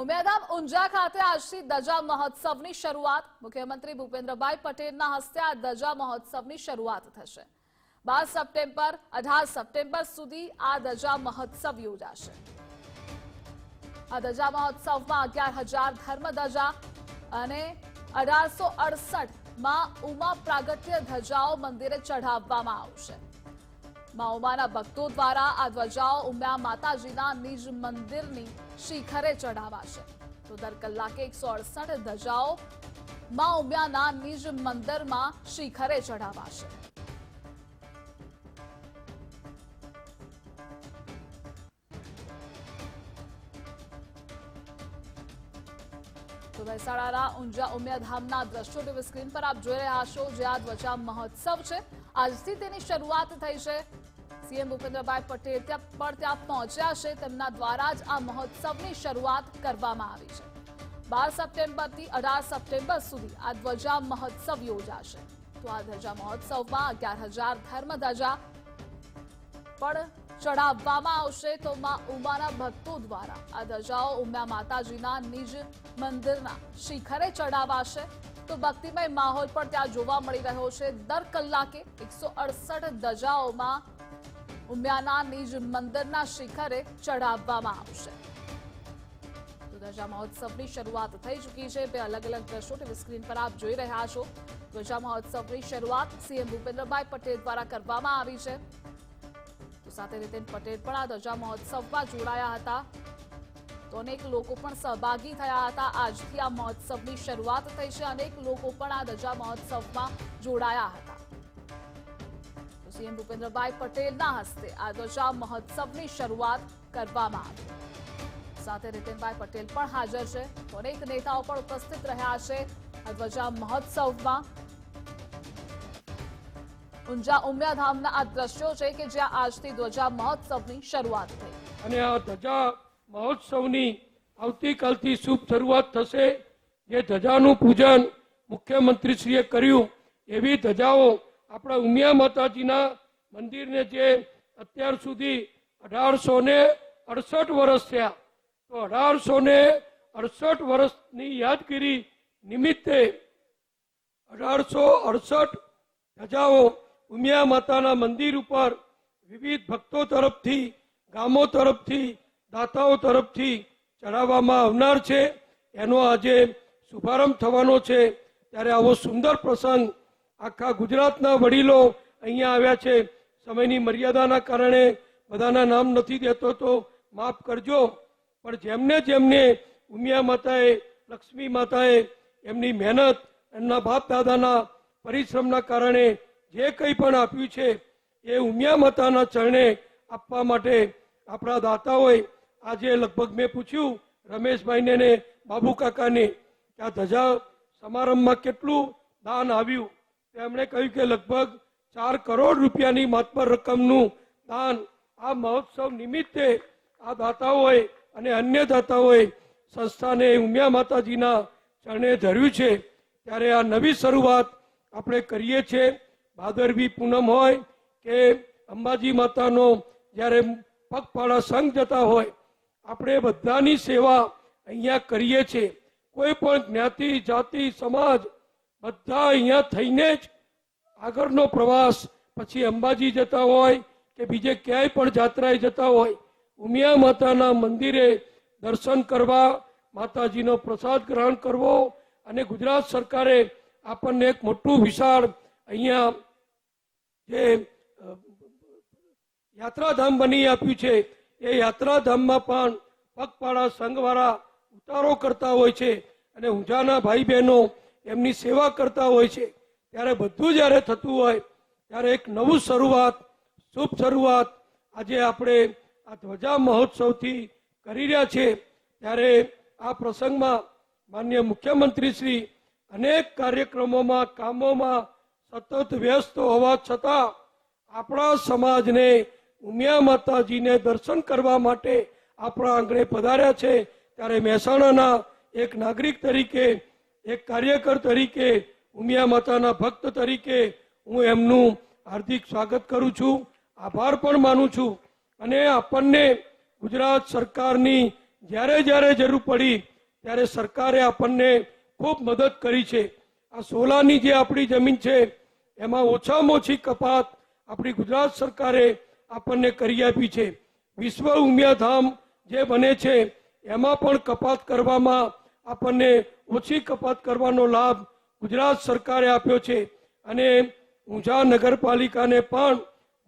ઉમિયાધામ ઊંઝા ખાતે આજથી દજા મહોત્સવની શરૂઆત. મુખ્યમંત્રી ભૂપેન્દ્રભાઈ પટેલના હસ્તે આ દજા મહોત્સવની શરૂઆત થશે. બાર સપ્ટેમ્બર, અઢાર સપ્ટેમ્બર સુધી આ દજા મહોત્સવ યોજાશે. આ દજા મહોત્સવમાં અગિયાર હજાર ધર્મ ધજા અને અઢારસો અડસઠમાં ઉમા પ્રાગટ્ય ધજાઓ મંદિરે ચઢાવવામાં આવશે. મા ઉમાના ભક્તો દ્વારા આ ધ્વજાઓ ઉમ્યા માતાજીના નિજ મંદિરની શિખરે ચઢાવાશે. તો દર કલાકે એકસો અડસઠ ધજાઓ મા ઉમ્યાના નિજ મંદિરમાં શિખરે ચઢાવાશે. મહેસાણાના ઊંઝા ઉમિયાધામના દ્રશ્યો ટીવી સ્ક્રીન પર આપ જોઈ રહ્યા છો જે આ ધ્વજા મહોત્સવ છે. આજથી તેની શરૂઆત થઈ છે. સીએમ ભૂપેન્દ્રભાઈ પટેલ ત્યાં પણ ત્યાં પહોંચ્યા છે. તેમના દ્વારા જ આ મહોત્સવની શરૂઆત કરવામાં આવી છે. બાર સપ્ટેમ્બરથી અઢાર સપ્ટેમ્બર સુધી આ ધ્વજા મહોત્સવ યોજાશે. તો આ ધ્વજા મહોત્સવમાં અગિયાર હજાર ધર્મ ધજા પણ ચઢાવવામાં આવશે. તો માં ઉમાના ભક્તો દ્વારા આ ધજાઓ ઉમ્યા માતાજીના નિજ મંદિરના શિખરે ચડાવાશે. તો ભક્તિમય માહોલ પણ ત્યાં જોવા મળી રહ્યો છે. દર કલાકે એકસો અડસઠ ધજાઓમાં ઉમિયાના નિજ મંદિરના શિખરે ચઢાવવામાં આવશે. તો ધજા મહોત્સવની શરૂઆત થઈ ચૂકી છે. બે અલગ અલગ દ્રશ્યો ટીવી સ્ક્રીન પર આપ જોઈ રહ્યા છો. ધ્વજા મહોત્સવની શરૂઆત સીએમ ભૂપેન્દ્રભાઈ પટેલ દ્વારા કરવામાં આવી છે. તો સાથે નીતિન પટેલ પણ આ ધજા મહોત્સવમાં જોડાયા હતા. તો અનેક લોકો પણ સહભાગી થયા હતા. આજથી આ મહોત્સવની શરૂઆત થઈ છે અનેક લોકો પણ આ રજા મહોત્સવમાં જોડાયા હતા. સીએમ ભૂપેન્દ્રભાઈ પટેલના હસ્તે આ ધજા મહોત્સવની શરૂઆત કરવામાં આવી. સાથે નીતિનભાઈ પટેલ પણ હાજર છે. અનેક નેતાઓ પણ ઉપસ્થિત રહ્યા છે ધ્વજા મહોત્સવમાં. ઊંઝા ઉમિયાધામના આ દ્રશ્યો છે કે જ્યાં આજથી ધ્વજા મહોત્સવની શરૂઆત થઈ. અને આ ધજા મહોત્સવની આવતીકાલથી શુભ શરૂઆત થશે. જે ધજાનું પૂજન મુખ્યમંત્રીશ્રીએ કર્યું, એવી ધજાઓ આપણા ઉમિયા માતાજીના મંદિરને જે અત્યાર સુધી અઢારસો ને અડસઠ વર્ષ થયા, તો અઢારસો ને અડસઠ વર્ષની યાદગીરી નિમિત્તે અઢારસો અડસઠ ધજાઓ ઉમિયા માતાના મંદિર ઉપર વિવિધ ભક્તો તરફથી, ગામો તરફથી દાતાઓ તરફથી ચડાવવામાં આવનાર છે. એનો આજે શુભારંભ થવાનો છે. ત્યારે આવો સુંદર પ્રસંગ આખા ગુજરાતના વડીલો અહીંયા આવ્યા છે. સમયની મર્યાદાના કારણે બધાના નામ નથી દેતો તો માફ કરજો. પણ જેમને જેમને ઉમિયા માતાએ, લક્ષ્મી માતાએ એમની મહેનત, એમના બાપ દાદાના પરિશ્રમના કારણે જે કંઈ પણ આપ્યું છે, એ ઉમિયા માતાના ચરણે આપવા માટે આપણા દાતાઓએ આજે લગભગ મેં પૂછ્યું રમેશભાઈને ને બાબુ કાકાને કે આ ધજા સમારંભમાં કેટલું દાન આવ્યું? તેમણે કહ્યું કે લગભગ ચાર કરોડ રૂપિયાની માતબર રકમનું દાન આ મહોત્સવ નિમિત્તે આ દાતાઓએ અને અન્ય દાતાઓએ સંસ્થાને ઉમિયા માતાજીના ચરણે ધર્યું છે. ત્યારે આ નવી શરૂઆત આપણે કરીએ છીએ. ભાદરવી પૂનમ હોય કે અંબાજી માતાનો જ્યારે પગપાળા સંઘ જતા હોય આપણે બધાની સેવા અહીંયા કરીએ છીએ. કોઈ પણ જ્ઞાતિ, જાતિ, સમાજ, બધા અહીંયા થઈને જ આગળનો પ્રવાસ, પછી અંબાજી જતા હોય કે બીજે ક્યાંય પણ જાત્રાએ જતા હોય, ઉમિયા માતાના મંદિરે દર્શન કરવા, માતાજીનો પ્રસાદ ગ્રહણ કરવો અને ગુજરાત સરકારે આપણને એક મોટું વિશાળ અહીંયા જે યાત્રાધામ બની આપ્યું છે. એ યાત્રાધામમાં પણ પગપાળા સંઘવાળા ઉતારો કરતા હોય છે અને ઊંઝાના ભાઈ બહેનો એમની સેવા કરતા હોય છે. ત્યારે બધું જ્યારે થતું હોય, ત્યારે એક નવું શરૂઆત, શુભ શરૂઆત આજે આપણે આ ધ્વજા મહોત્સવથી કરી રહ્યા છે. ત્યારે આ પ્રસંગમાં માન્ય મુખ્યમંત્રી શ્રી અનેક કાર્યક્રમોમાં, કામોમાં સતત વ્યસ્ત હોવા છતાં આપણા સમાજને ઉમિયા માતાજીને દર્શન કરવા માટે આપણા આંગણે પધાર્યા છે. ત્યારે મહેસાણાના એક નાગરિક તરીકે, એક કાર્યકર તરીકે, ઉમિયા માતાના ભક્ત તરીકે હું એમનું હાર્દિક સ્વાગત કરું છું. આભાર પણ માનું છું. અને આપણને ગુજરાત સરકારની જ્યારે જ્યારે જરૂર પડી ત્યારે સરકારે આપણને ખૂબ મદદ કરી છે. આ સોલાની જે આપણી જમીન છે, એમાં ઓછામાં ઓછી કપાત આપણી ગુજરાત સરકારે આપણને કરી આપી છે. વિશ્વ ઉમિયાધામ જે બને છે, એમાં પણ કપાત કરવામાં આપણને ઓછી કપાત કરવાનો લાભ ગુજરાત સરકારે આપ્યો છે. અને ઊંઝા નગરપાલિકાને પણ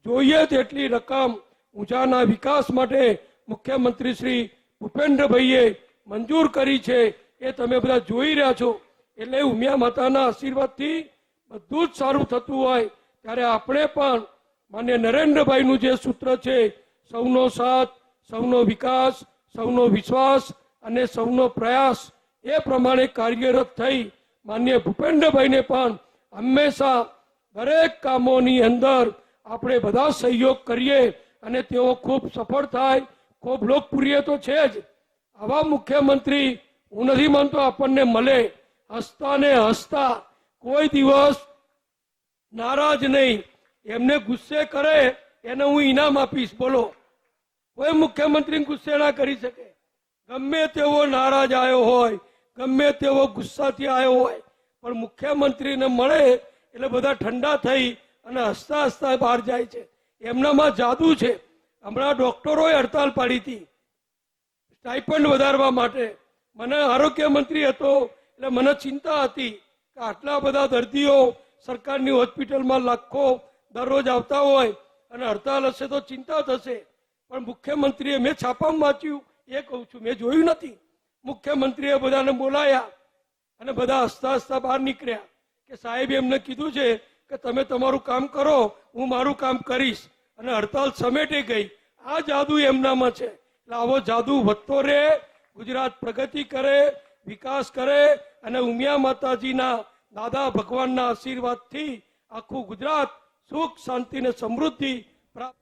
જોઈએ તેટલી રકમ ઊંઝાના વિકાસ માટે મુખ્યમંત્રી શ્રી ભૂપેન્દ્રભાઈએ મંજૂર કરી છે, એ તમે બધા જોઈ રહ્યા છો. એટલે ઉમિયા માતાના આશીર્વાદથી બધું જ સારું થતું હોય, ત્યારે આપણે પણ માન્ય નરેન્દ્રભાઈનું જે સૂત્ર છે, સૌનો સાથ, સૌનો વિકાસ, સૌનો વિશ્વાસ અને સૌનો પ્રયાસ, એ પ્રમાણે કાર્યરત થઈ માન્ય ભૂપેન્દ્રભાઈને પણ હંમેશા દરેક કામોની અંદર આપણે બધા સહયોગ કરીએ અને તેઓ ખૂબ સફળ થાય, ખૂબ લોકપ્રિય તો છે જ. આવા મુખ્યમંત્રી હું નથી માનતો આપણને મળે, હસતા ને હસતા કોઈ દિવસ નારાજ નહીં. એમને ગુસ્સે કરે, એને હું ઇનામ આપીશ, બોલો. કોઈ મુખ્યમંત્રી ગુસ્સે ના કરી શકે. ગમે તેવો નારાજ આવ્યો હોય, ગમે તેવો ગુસ્સાથી આવ્યો હોય, પણ મુખ્યમંત્રીને મળે એટલે બધા ઠંડા થઈ અને હસતા હસતા બહાર જાય છે. એમનામાં જાદુ છે. હમણાં ડોક્ટરોએ હડતાલ પાડી હતી. સ્ટાઇપન્ડ વધારવા માટે. મને આરોગ્ય મંત્રી હતો, એટલે મને ચિંતા હતી કે આટલા બધા દર્દીઓ સરકારની હોસ્પિટલમાં લાખો દરરોજ આવતા હોય અને હડતાલ હશે તો ચિંતા થશે. પણ મુખ્યમંત્રીએ મેં છાપામાં વાંચ્યું, એ કહું છું, મેં જોયું નથી. મુખ્યમંત્રીએ બધાને બોલાયા અને બધા હસતા હસતા બહાર નીકળ્યા કે સાહેબ એમને કીધું છે કે તમે તમારું કામ કરો, હું મારું કામ કરીશ. અને હડતાલ સમેટી ગઈ. આ જાદુ એમનામાં છે. એટલે આવો જાદુ વધતો રહે, ગુજરાત પ્રગતિ કરે, વિકાસ કરે અને ઉમિયા માતાજીના દાદા ભગવાનના આશીર્વાદથી આખું ગુજરાત સુખ શાંતિ અને સમૃદ્ધિ પ્રાપ્ત